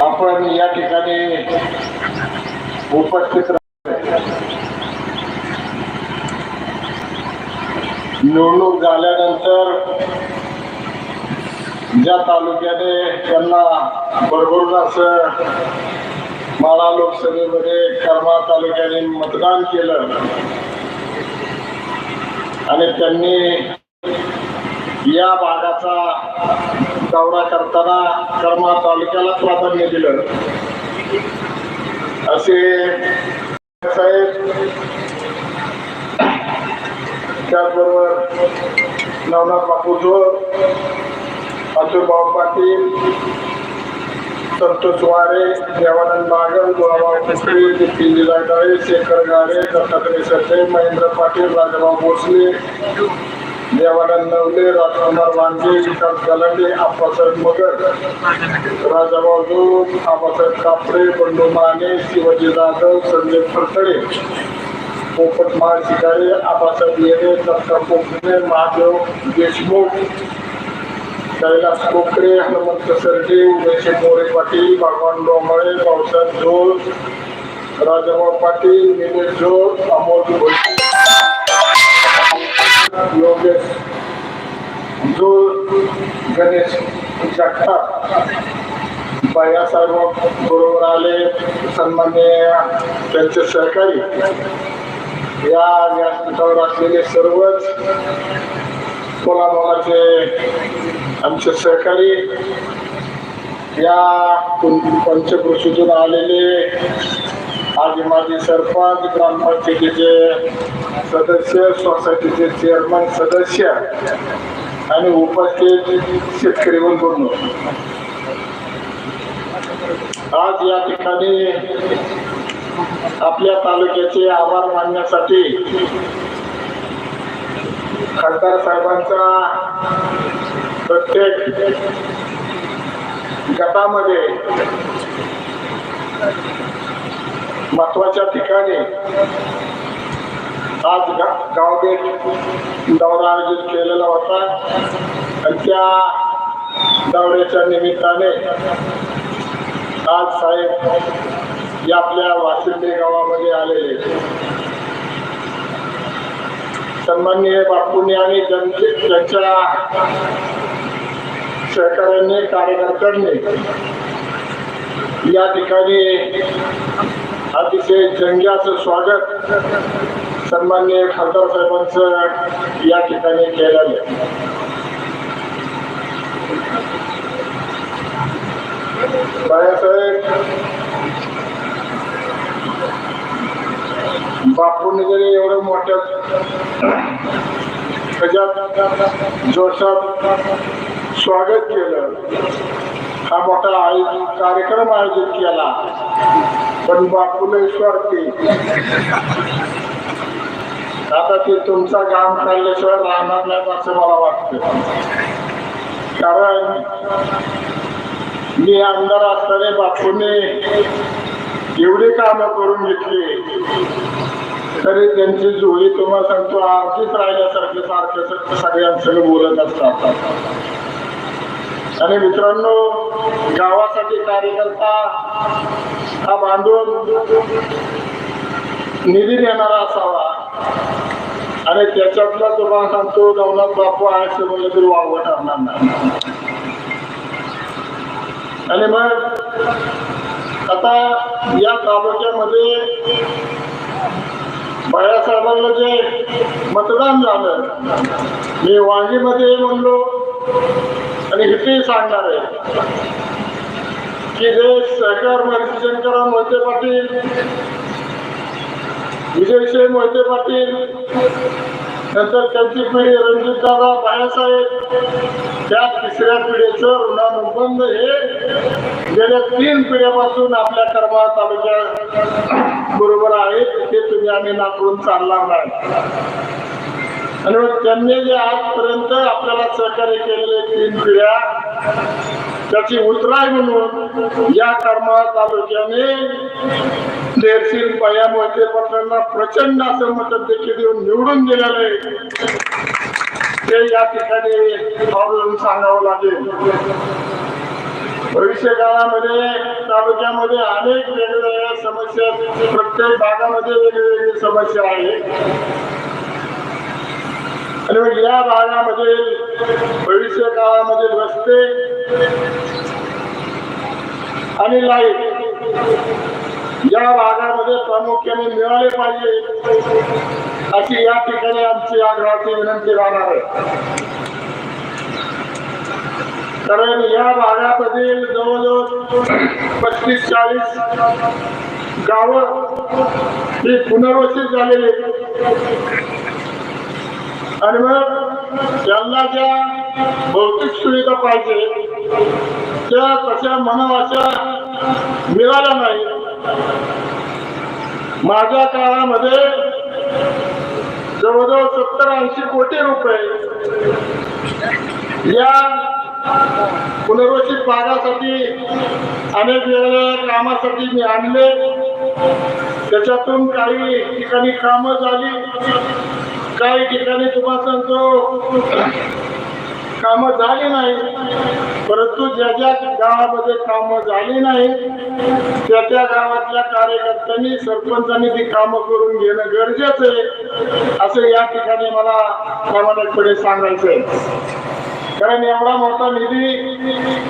आपण या ठिकाणी उपस्थित निवडणूक झाल्यानंतर ज्या तालुक्याने त्यांना भरभरून असं माळा लोकसभेमध्ये कर्मा तालुक्याने मतदान केलं आणि त्यांनी या भागाचा दौरा करताना कर्मा तालुक्याला प्राधान्य दिलं. असे साहेब त्याचबरोबर नवनाथ बापू जोर अतुलभाऊ पाटील संतोष वारे देवानंद बागल गुलाबराव कुकडी नितीन जिल्हागाळे शेखर गाडे दत्तात्रय सत्ते महेंद्र पाटील राजाभाऊ भोसले देवानंद नवले राजकुमार वांगे विकास गलांडे आप्पासाहेब मगर राजाभाऊ जोग आबासाहेब कापडे बंडू माने शिवाजी जाधव संजय फरतडे पोपट महाशिकारे आबासाहेब येणे दत्ता कोकणे महादेव देशमुख कैलास कोकरे हनुमंत सरजे उमेशे मोरे पाटील भगवान डोंगळे पावसाहेब झोळ राजाभाऊ पाटील निलेश झोळ अमोल योगेश झोळ गणेश जगताप. बायासाहेब बरोबर आले सन्मान्य त्यांचे सहकारी. या व्यासपीठावर असलेले सर्वच कोलामाचे आमचे सहकारी या पंचकृषीतून आलेले आधी माजी सरपंच ग्रामपंचायतीचे सदस्य सोसायटीचे चेअरमन सदस्य आणि उपस्थित शेतकरी बंधूंनो. आज या ठिकाणी आपल्या तालुक्याचे आभार मानण्यासाठी खासदार साहेबांचा प्रत्येक गटामध्ये महत्त्वाच्या ठिकाणी आज गा गावभेट दौरा आयोजित केलेला होता. आणि त्या दौऱ्याच्या निमित्ताने आज साहेब या आपल्या वासिंदे गावामध्ये आलेले सन्माननीय बापूंनी आणि जनते त्यांच्या सहकाऱ्यांनी कार्यकर्त्यांनी या ठिकाणी अतिशय जंग्याचं स्वागत सन्मान्य खासदार साहेबांचं या ठिकाणी केलेलं आहे बाळासाहेब बापूंनी जरी एवढं मोठ्या ह्याच्यात जोशात स्वागत केलं. हा मोठा आयोजित कार्यक्रम आयोजित केला. पण बापूला स्वार्थी आता ते तुमचा काम काढल्याशिवाय राहणार नाही असं मला वाटतं. कारण मी आमदार असताना बापूने एवढी कामं करून घेतली. तरी त्यांची जोडी तुम्हाला सांगतो आर्थिक राहिल्यासारखे सारखे सगळ्यांसंग बोलत असतात. आणि मित्रांनो गावासाठी कार्यकर्ता हा बांधून निधी देणारा असावा. आणि त्याच्यातला तुम्हाला सांगतो नवनाथ बापू आहे असं म्हणलं तरी वाव ठरणार नाही. आणि मग आता या तालुक्यामध्ये बाळासाहेबांना जे मतदान झालं मी वांगीमध्ये म्हणलो आणि इथेही सांगणार आहे की जे सहकार शंकरराव मोहिते पाटील विजयसिंह मोहिते पाटील नंतर त्यांची पिढी रणजितदादा बाळासाहेब त्या तिसऱ्या पिढीचं ऋणानुबंध हे गेल्या तीन पिढ्यापासून आपल्या कर्मा तालुक्या बरोबर आहे ते तुम्ही आम्ही नाकडून चालणार नाही. आणि मग त्यांनी जे आजपर्यंत आपल्याला सहकार्य केलेले तीन पिढ्या त्याची उतराय म्हणून या कर्मा तालुक्याने देरशील पया मोहिते पत्रांना प्रचंड असं मदत देखील देऊन निवडून दिलेलं. आहे ते या ठिकाणी आवर्जून सांगावं लागेल. भविष्य काळामध्ये तालुक्यामध्ये अनेक वेगवेगळ्या समस्या प्रत्येक भागामध्ये वेगवेगळी समस्या आहे. आणि या भागामध्ये भविष्य काळामध्ये रस्ते आणि लाइट या भागामध्ये प्रामुख्याने मिळाले पाहिजे अशी या ठिकाणी आमची आग्रहाची विनंती राहणार आहे. कारण या भागामधील जवळजवळ पस्तीस चाळीस गावं ही पुनर्वसित झालेली आणि मग त्यांना ज्या भौतिक सुविधा पाहिजे त्या तशा मनावाच्या मिळाल्या नाही माझ्या काळामध्ये जवळजवळ सत्तर ऐंशी कोटी रुपये या पुनर्वसित भागासाठी अनेक वेगवेगळ्या कामासाठी मी आणले. त्याच्यातून काही ठिकाणी कामं झाली. काही ठिकाणी तुम्हाला सांगतो काम झाली नाही. परंतु ज्या ज्या गावामध्ये काम झाली नाही त्या त्या गावातल्या कार्यकर्त्यांनी सरपंचांनी ती कामं करून घेणं गरजेचं आहे असं या ठिकाणी मला प्रामाणिकपणे सांगायचं आहे कारण एवढा मोठा निधी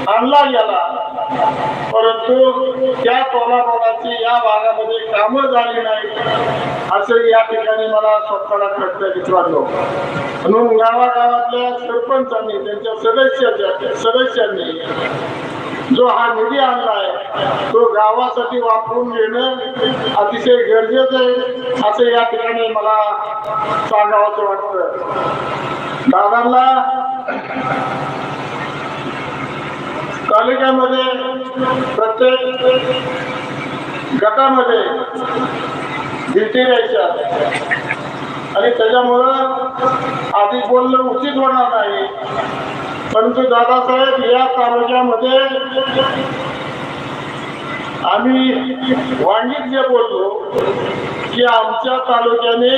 आणला गेला. परंतु त्या तोलाबोलाची या भागामध्ये कामं झाली नाही असं या ठिकाणी मला स्वतःला खटल्यात विचारलो. म्हणून गावागावातल्या सरपंचांनी त्यांच्या सदस्याच्या सदस्यांनी जो हा निधी आणलाय तो गावासाठी वापरून घेणं अतिशय गरजेचं आहे असं या ठिकाणी मला सांगावंसं वाटतं. दादांना तालुक्यामध्ये प्रत्येक गटामध्ये भीती द्यायच्या आणि त्याच्यामुळं आधी बोलणं उचित होणार नाही. परंतु दादासाहेब या तालुक्यामध्ये आम्ही वांगीत जे बोललो की आमच्या तालुक्याने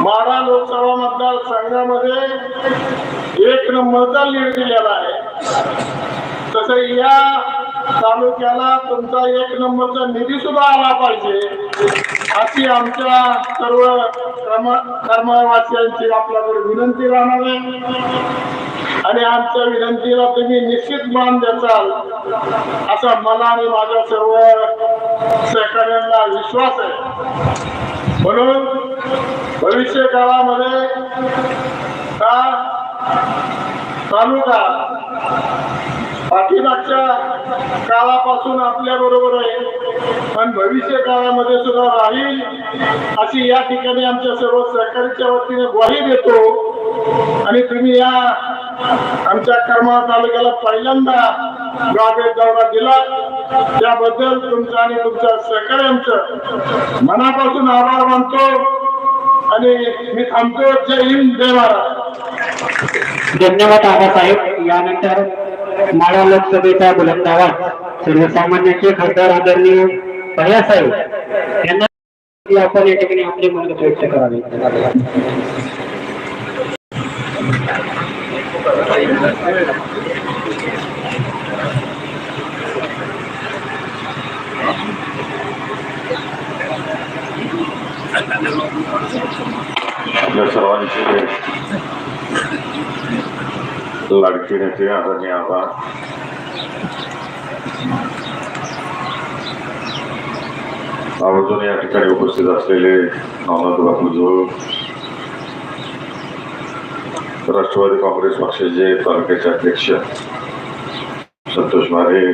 माडा लोकसभा मतदारसंघामध्ये एक नंबरचा लीड दिलेला आहे. तसं या तालुक्याला तुमचा एक नंबरचा निधी सुद्धा आला पाहिजे. अशी आमच्या सर्व कर्म कर्मवासियांची आपल्याकडे विनंती राहणार आहे. आणि आमच्या विनंतीला तुम्ही निश्चित मान द्याल असा मला आणि माझ्या सर्व सहकार्यांना विश्वास आहे. म्हणून भविष्य काळामध्ये हा तालुका पाठीमागच्या काळापासून आपल्या बरोबर आहे. पण भविष्य काळामध्ये सुद्धा राहील अशी या ठिकाणी आमच्या सर्व सहकारीच्या वतीने ग्वाही देतो. आणि तुम्ही या आमच्या करमाळा तालुक्याला पहिल्यांदा गावे दौरा दिला. त्याबद्दल तुमचं आणि तुमच्या सहकार्यांचं मनापासून आभार मानतो. आणि मी थांबतो जय हिंद जय महाराज धन्यवाद आबासाहेब यानंतर माळा लोकसभेचा बुलंद आवाज सर्वसामान्यांचे खासदार आदरणीय भैयासाहेब यांना आपण या ठिकाणी आपले मनगत व्यक्त करावे. आपल्या सर्वांचे लाडके नेते आदरणीय आबा आवर्जून या ठिकाणी उपस्थित असलेले नवनाथ बापू राष्ट्रवादी काँग्रेस पक्षाचे तालुक्याचे अध्यक्ष संतोष मारे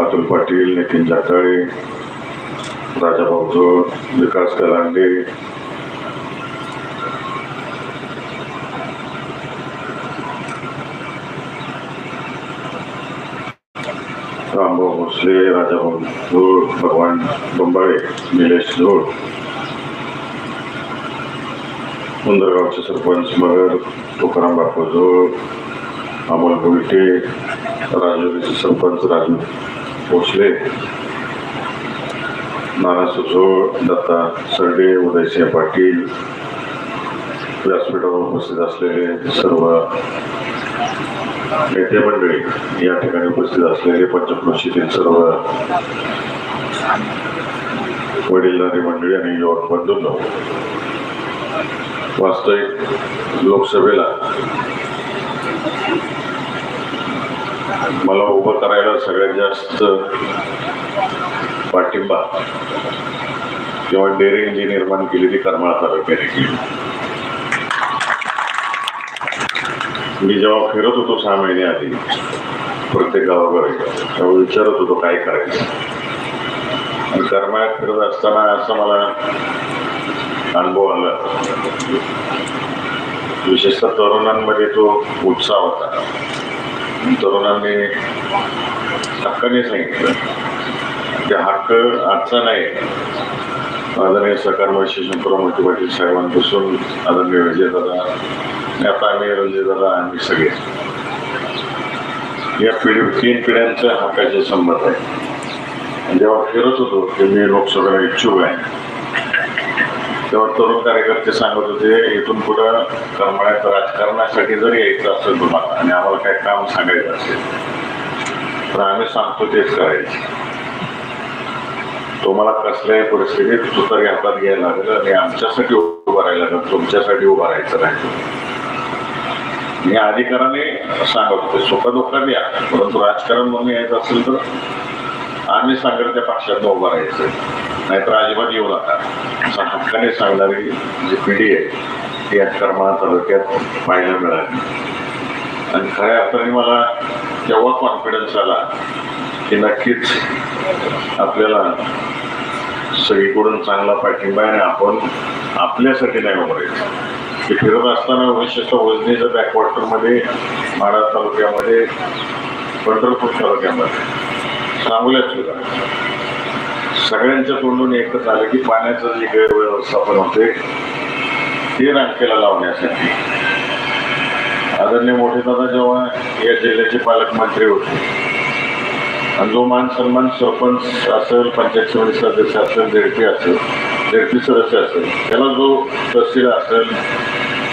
अतुल पाटील नितीन जाताळे राजाभाऊ जोड विकास कलांडे श्री भोसले राजाभाऊ धूळ भगवान बंबाळे निलेश धूळ उंदरगावचे सरपंच मगर तुकाराम बापू धूळ अमोल गुलटे राजुरीचे सरपंच राजू भोसले. नाना सुझोळ दत्ता सरडे उदयसिंह पाटील. व्यासपीठावर उपस्थित असलेले सर्व नेते मंडळी या ठिकाणी उपस्थित असलेले पंचक्रोशीतील सर्व वडीलधारी मंडळी आणि युवक बंधूंनो वास्तविक लोकसभेला मला उभं करायला सगळ्यात जास्त पाठिंबा किंवा डेअरिंग जी निर्माण केली ती करमाळा तालुक्याने केली. मी जेव्हा फिरत होतो सहा महिने आधी प्रत्येक गावाकडे तेव्हा विचारत होतो काय करायचं. आणि करमाळ्यात फिरत असताना असं मला अनुभव आला. विशेषतः तरुणांमध्ये तो उत्साह होता. तरुणांनी हक्काने सांगितलं ते हक्क आजचा नाही. आदरणीय सकाळ शिशंकराव मोठी पाटील साहेबांपासून आदरणीय विजयदादा आता आम्ही रणजित आम्ही सगळे. या पिढी तीन पिढ्यांच्या हक्काचे संबंध आहे जेव्हा फिरत होतो की मी लोकसभेला इच्छुक आहे. तेव्हा तरुण कार्यकर्ते सांगत होते इथून पुढं करमाळ्यात राजकारणासाठी जर यायचं असेल तुम्हाला आणि आम्हाला काय काम सांगायचं असेल तर आम्ही सांगतो तेच करायचे. तुम्हाला कसल्याही परिस्थितीत सुतारी हातात घ्यायला लागेल आणि आमच्यासाठी उभं राहायला लागेल तुमच्यासाठी उभं राहायचं नाही. मी अधिकाराने सांगत होते सुख परंतु राजकारण म्हणून यायचं असेल तर आम्ही सांगेल त्या पक्षात उभं राहायचं. नाहीतर अजिबात येऊ नका. असं हक्काने सांगणारी जी पिढी आहे ती आज कर्मा तालुक्यात पाहायला मिळाली. आणि खऱ्या अर्थाने मला तेव्हा कॉन्फिडन्स आला की नक्कीच आपल्याला सगळीकडून चांगला पाठिंबा आहे आणि आपण आपल्यासाठी नाही उभं राहायचं फिरत असताना विशेषतः वजनीच्या बॅकवॉटरमध्ये माडा तालुक्यामध्ये पंढरपूर तालुक्यामध्ये. सांगोल्यात सुद्धा सगळ्यांच्या तोंडून एकच आलं की पाण्याचं जे गैरव्यवस्थापन होते ते रांकेला लावण्यासाठी. आदरणीय मोठे दादा जेव्हा या जिल्ह्याचे पालकमंत्री होते. आणि जो मान सन्मान सरपंच असेल पंचायत समिती सदस्य असेल झेडपी असेल झेडपी सदस्य असेल त्याला जो तहसील असेल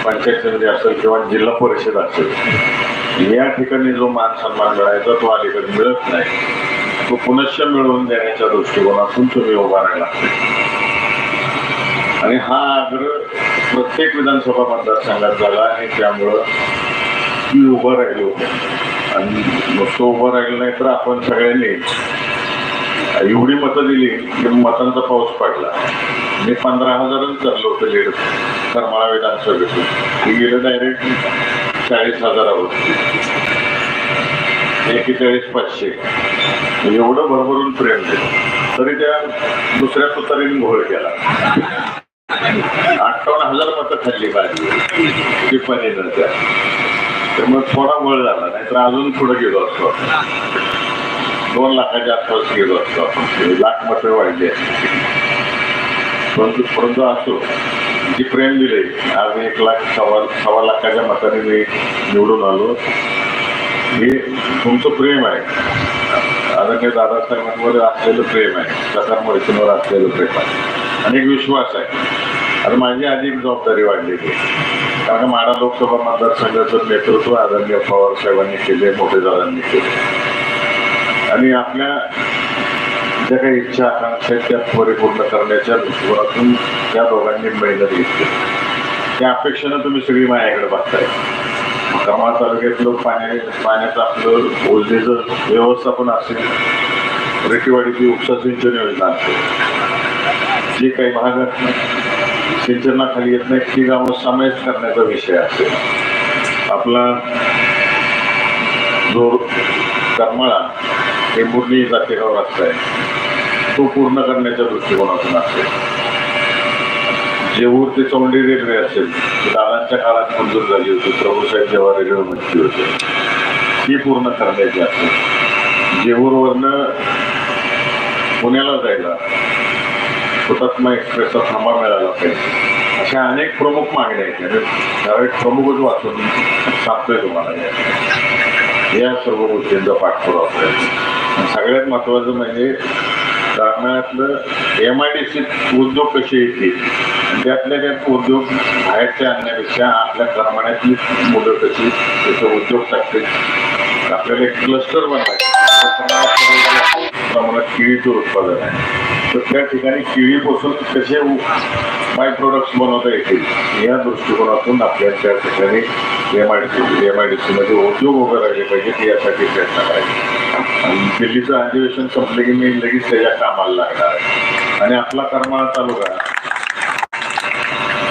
पंचायत समिती असेल किंवा जिल्हा परिषद असेल या ठिकाणी जो मान सन्मान मिळायचा तो अलीकडे मिळत नाही. तो पुनश्च मिळवून देण्याच्या दृष्टिकोनातून तुम्ही उभा राहिला. आणि हा आग्रह प्रत्येक विधानसभा मतदारसंघात झाला आणि त्यामुळं मी उभं राहिलो. आणि नुसतं उभं राहिलं नाही तर आपण सगळ्यांनी एवढी मतं दिली की मतांचा पाऊस पडला. मी पंधरा हजारच धरलं होतं लीड करमाळा विधानसभेतून. मी गेलं डायरेक्ट चाळीस हजारावर एकेचाळीस पाचशे. म्हणजे एवढं भरभरून प्रेम दिलं तरी त्या दुसऱ्या तुतारीने घोळ केला. अठ्ठावन्न हजार मतं खाल्ली बाजू टिप्पणीनं त्या. तर मग थोडा वळ झाला. नाहीतर अजून पुढे गेलो असतो दोन लाखाच्या आसपास गेलो असतो आपण. म्हणजे लाख मतं वाढली असते परंतु परंतु असो जी प्रेम दिले आज एक लाख सव्वा सव्वा लाखाच्या मताने मी निवडून आलो. हे तुमचं प्रेम आहे. आदरणीय दादासाहेबांवर असलेलं प्रेम आहे. सकार मैत्रीवर असलेलं प्रेम आहे. आणि एक विश्वास आहे. आता माझी अधिक जबाबदारी वाढलेली आहे कारण माडा लोकसभा मतदारसंघाचं नेतृत्व आदरणीय पवार साहेबांनी केले मोठे दादांनी केले आणि आपल्या ज्या काही इच्छा आकांक्षा आहेत त्या परिपूर्ण करण्याच्या दृष्टिकोनातून त्या दोघांनी मेहनत घेतली. त्या अपेक्षेनं तुम्ही सगळी माझ्याकडे बघताय. कमाल तालुक्यातलं पाण्या पाण्याचं आपलं ओझेचं व्यवस्थापन असेल रेटीवाडीची उपसा सिंचन योजना असेल जे काही भाग सिंचनाखाली येत नाही ती गावं समावेश करण्याचा विषय असेल. आपला जो करमाळा हे मुरली जातेगाव रस्ता आहे. तो पूर्ण करण्याच्या दृष्टिकोनातून असेल. जेऊर ते चौंडी रेल्वे असेल. दादांच्या काळात मंजूर झाली होती. प्रभूसाहेब जेव्हा रेल्वे मंत्री होते. ती पूर्ण करण्याची असेल. जेऊरवरनं पुण्याला जायला हुतात्मा एक्सप्रेसचा थांबा मिळाला पाहिजे. अशा अनेक प्रमुख मागण्या आहेत. आणि त्यावेळेस प्रमुखच वाचून सांगतोय तुम्हाला या. सर्व गोष्टींचा पाठपुरावा करायचा सगळ्यात महत्त्वाचं म्हणजे कारणातलं एम आय डी सी उद्योग कसे येतील त्यातल्या त्यात उद्योग बाहेरच्या आणण्यापेक्षा आपल्या करमाण्यातली मुलं कशी? त्याचं उद्योग टाकते आपल्याला एक क्लस्टर बनवायचं प्रमाणात केळीचं उत्पादन आहे. तर त्या ठिकाणी केळीपासून कसे बाय प्रोडक्ट्स बनवता येतील या दृष्टिकोनातून आपल्या त्या ठिकाणी M I D C M I D सीमध्ये उद्योग उभे राहिले पाहिजेत यासाठी प्रयत्न करायचे. दिल्लीचं अधिवेशन संपलं की मी लगेच त्याच्या कामाला लागणार आहे. आणि आपला करमाळा तालुका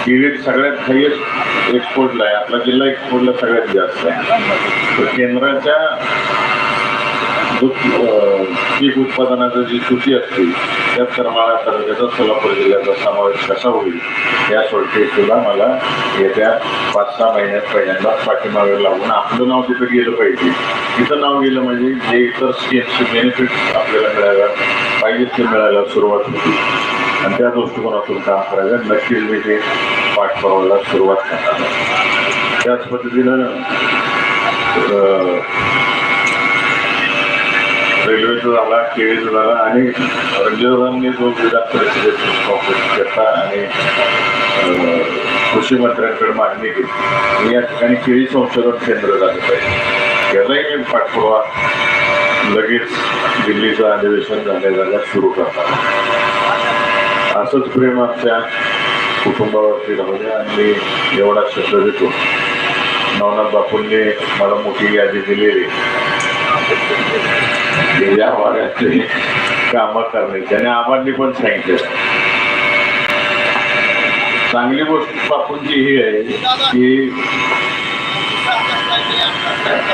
केळी सगळ्यात हायेस्ट एक्सपोर्टला आहे. आपला जिल्हा एक्सपोर्टला सगळ्यात जास्त आहे. तर केंद्राच्या पीक उत्पादनाचं जी सूची असते त्यात करमाळा तालुक्याचा सोलापूर जिल्ह्याचा समावेश कसा होईल या सुद्धा मला येत्या पाच सहा महिन्यात पहिल्यांदा पाठीमागे लावून आपलं नाव तिथं गेलं पाहिजे. तिथं नाव गेलं म्हणजे जे इतर स्कीम्सचे बेनिफिट आपल्याला मिळायला पाहिजे ते मिळायला सुरुवात होती. आणि त्या दृष्टिकोनातून काम करायचं नक्कीच मी ते पाठपुरावायला सुरुवात करणार त्याच पद्धतीनं रेल्वेचं झाला केळीचं झाला आणि रणजितरावांनी जो क्रीडा परिषदेत कॉन्फरन्स घेतला आणि कृषी मंत्र्यांकडे मागणी केली. या ठिकाणी केळी संशोधन केंद्र झालं पाहिजे यालाही मी पाठपुरावा लगेच दिल्लीचं अधिवेशन झाल्या झाल्या सुरू करतात. असंच प्रेम आमच्या कुटुंबावरती राहू द्या आणि मी एवढा शब्द देतो. नवनाथ बापूंनी मला मोठी यादी दिलेली या भागातली कामं करण्याची त्याने आबांनी पण सांगितलं चांगली गोष्ट बापूंची ही आहे की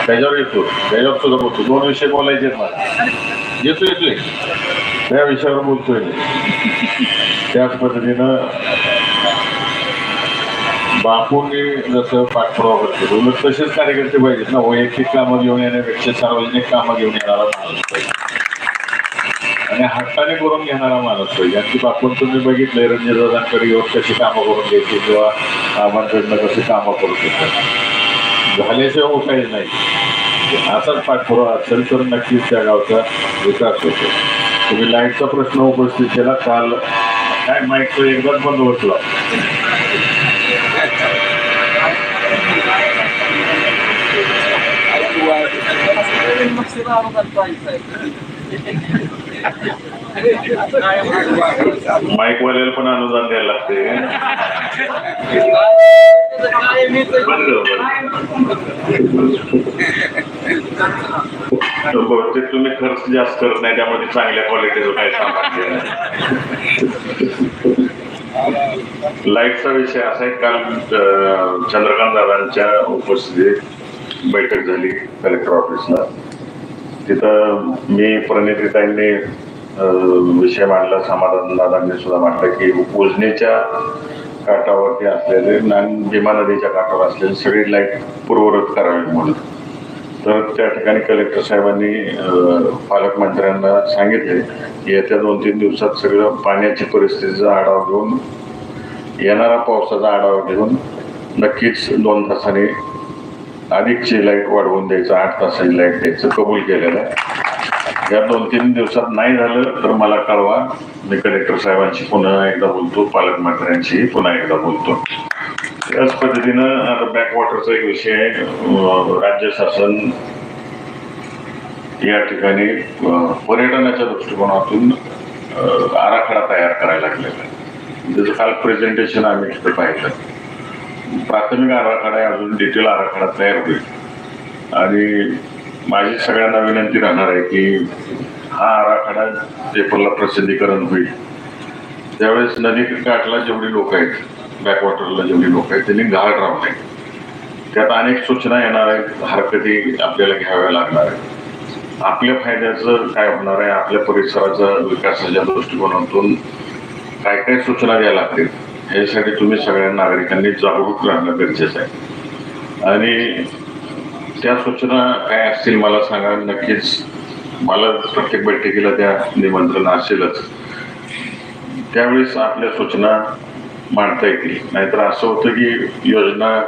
त्याच्यावर येतो त्याच्यावर सुद्धा बोलतो दोन विषय बोलायचे मला येतो येतोय त्या विषयावर बोलतोय त्याच पद्धतीनं बापूंनी जसं पाठपुरावा करतो उलट तसेच कार्यकर्ते पाहिजेत ना. हो, वैयक्तिक कामं घेऊन येण्यापेक्षा सार्वजनिक कामं घेऊन येणारा माणूस पाहिजे. आणि हट्टाने करून घेणारा माणूस पाहिजे. आणि बापून तुम्ही बघितले रणजितदादांकडे येऊन कशी कामं करून घ्यायची किंवा आबांकडनं कशी कामं करून शकतात झाल्याशिवाय उपाय नाही. असाच पाठपुरावा असेल तर नक्कीच त्या गावचा विकास होतो. तुम्ही लाईटचा प्रश्न उपस्थित केला काल काय माईकचं एकदाच बंद बसला माईक वाल्याला पण अनुदान द्यायला लागते. बहुतेक तुम्ही खर्च जास्त करत नाही त्यामध्ये चांगल्या क्वालिटीचं काही सामान लाईटचा विषय असा आहे काल चंद्रकांत दादांच्या उपस्थितीत बैठक झाली कलेक्टर ऑफिसला तिथं मी प्रणितीताईंनी विषय मांडला समाधान दादांनी सुद्धा मांडला की उजनीच्या काठावरती असलेले आणि भीमा नदीच्या काठावर असलेले सगळी लाइट पूर्ववत करावी म्हणून. तर त्या ठिकाणी कलेक्टर साहेबांनी पालकमंत्र्यांना सांगितले की येत्या दोन तीन दिवसात सगळं पाण्याची परिस्थितीचा आढावा घेऊन येणारा पावसाचा आढावा घेऊन नक्कीच दोन तासाने अधिकची लाइट वाढवून द्यायचं आठ तासाची लाइट द्यायचं कबूल केलेलं आहे. या दोन तीन दिवसात नाही झालं तर मला कळवा. मी कलेक्टर साहेबांशी पुन्हा एकदा बोलतो पालकमंत्र्यांशी पुन्हा एकदा बोलतो. त्याच पद्धतीनं आता बॅकवॉटरचा एक विषय आहे. राज्य शासन या ठिकाणी पर्यटनाच्या दृष्टिकोनातून आराखडा तयार करायला लागलेला आहे. त्याचं काल प्रेझेंटेशन आम्ही तिथं पाहिलं. प्राथमिक आराखडा आहे, अजून डिटेल आराखडा तयार होईल आणि माझी सगळ्यांना विनंती राहणार आहे की हा आराखडा पेपरला प्रसिद्धीकरण होईल. त्यावेळेस नदी काठला जेवढी लोक आहेत बॅकवॉटरला जेवढी लोक आहेत त्यांनी घाट राहू नये. त्यात अनेक सूचना येणार आहेत हरकती आपल्याला घ्याव्या लागणार आहेत. आपल्या फायद्याचं काय होणार आहे आपल्या परिसराचा विकासाच्या दृष्टिकोनातून काय काय सूचना द्यायला लागतील यासाठी तुम्ही सगळ्या नागरिकांनी जागरूक राहणं गरजेचं आहे. आणि त्या सूचना काय असतील मला सांगा. नक्कीच मला प्रत्येक बैठकीला त्या निमंत्रण असेलच. त्यावेळेस आपल्या सूचना मांडता येतील. नाहीतर असं होतं की योजना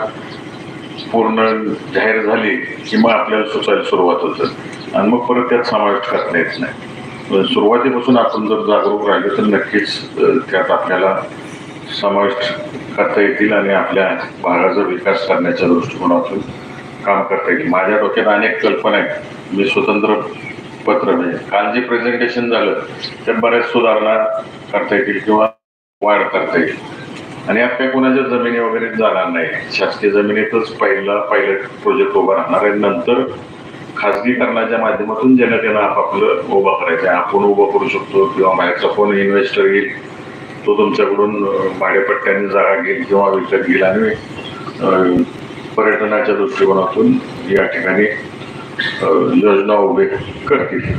पूर्ण जाहीर झाली की मग आपल्याला सुचायला सुरुवात होतं. आणि मग परत त्यात समावेश करता येत नाही. सुरुवातीपासून आपण जर जागरूक राहिलो तर नक्कीच त्यात आपल्याला समाविष्ट करता येतील आणि आपल्या भागाचा विकास करण्याच्या दृष्टिकोनातून काम करता येईल माझ्या डोक्यात अनेक कल्पना आहेत. मी स्वतंत्र पत्र म्हणजे काल जे प्रेझेंटेशन झालं त्यात बऱ्याच सुधारणा करता येतील किंवा वाढ करता येईल. आणि आपल्या कोणाच्या जमिनी वगैरे जाणार नाही. शासकीय जमिनीतच पहिला पायलट प्रोजेक्ट उभा राहणार आहे. नंतर खाजगीकरणाच्या माध्यमातून जनतेनं आपापलं उभा करायचं आहे. आपण उभं करू शकतो किंवा बाहेरचा कोण इन्व्हेस्टर येईल तो तुमच्याकडून भाडेपट्ट्याने जागा घेईल किंवा विकत घेईल आणि पर्यटनाच्या दृष्टिकोनातून या ठिकाणी योजना उभे करतील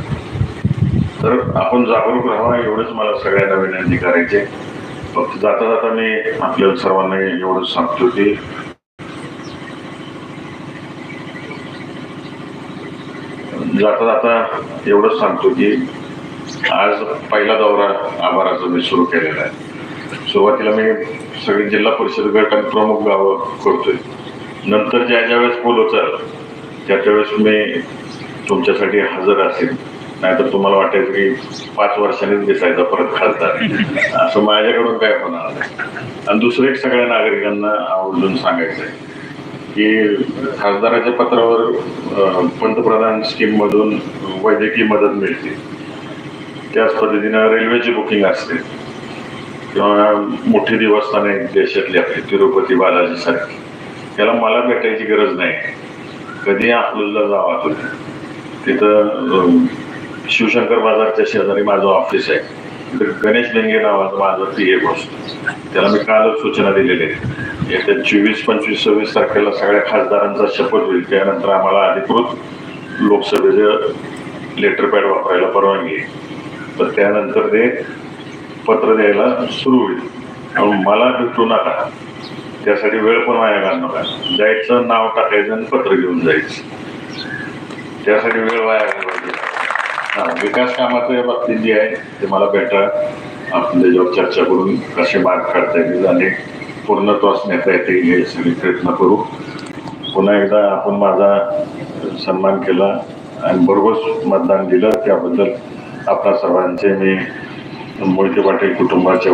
तर आपण जागरूक राहावा एवढंच मला सगळ्यांना विनंती करायची आहे. फक्त जाता जाता मी आपल्या सर्वांना एवढंच सांगतो की जाता जाता एवढंच सांगतो की आज पहिला दौरा आभाराचा मी सुरू केलेला आहे. सुरुवातीला मी सगळी जिल्हा परिषद गट आणि प्रमुख गावं करतोय. नंतर ज्या ज्या वेळेस बोलवचाल त्या त्यावेळेस मी तुमच्यासाठी हजर असेल नाहीतर तुम्हाला वाटायचं की पाच वर्षांनीच दिसायचा परत खासदार. असं माझ्याकडून काय होणार नाही. आणि दुसरं एक सगळ्या नागरिकांना आवर्जून सांगायचं आहे की खासदाराच्या पत्रावर पंतप्रधान स्कीम मधून वैद्यकीय मदत मिळते. त्याच पद्धतीनं रेल्वेची बुकिंग असते. किंवा मोठी देवस्थाने देशातली आपली तिरुपती बालाजी सारखी. त्याला मला भेटायची गरज नाही. कधी आपल्याला जावा तुम्ही तिथं शिवशंकर बाजारच्या शेजारी माझं ऑफिस आहे. तिथं गणेश डेंगे नावाचं माझं पी एक असतो त्याला मी कालच सूचना दिलेली आहे. येत्या चोवीस पंचवीस सव्वीस तारखेला सगळ्या खासदारांचा शपथ होईल. त्यानंतर आम्हाला अधिकृत लोकसभेचं लेटर पॅड वापरायला परवानगी आहे. तर त्यानंतर ते पत्र द्यायला सुरू होईल. त्यामुळे मला भेटू नका. त्यासाठी वेळ पण वाया घालणार नका जायचं नाव टाकायचं आणि पत्र घेऊन जायचं. त्यासाठी वेळ वाया घालवायची विकास कामाच्या बाबतीत जे आहे ते मला भेटा आपण त्याच्यावर चर्चा करून कसे मार्ग काढता येतील आणि पूर्णत्वास नेता येतील हे सगळे प्रयत्न करू. पुन्हा एकदा आपण माझा सन्मान केला आणि बरोबर मतदान दिलं. त्याबद्दल आपल्या सर्वांचे मी मोहिते पाटील कुटुंबाच्या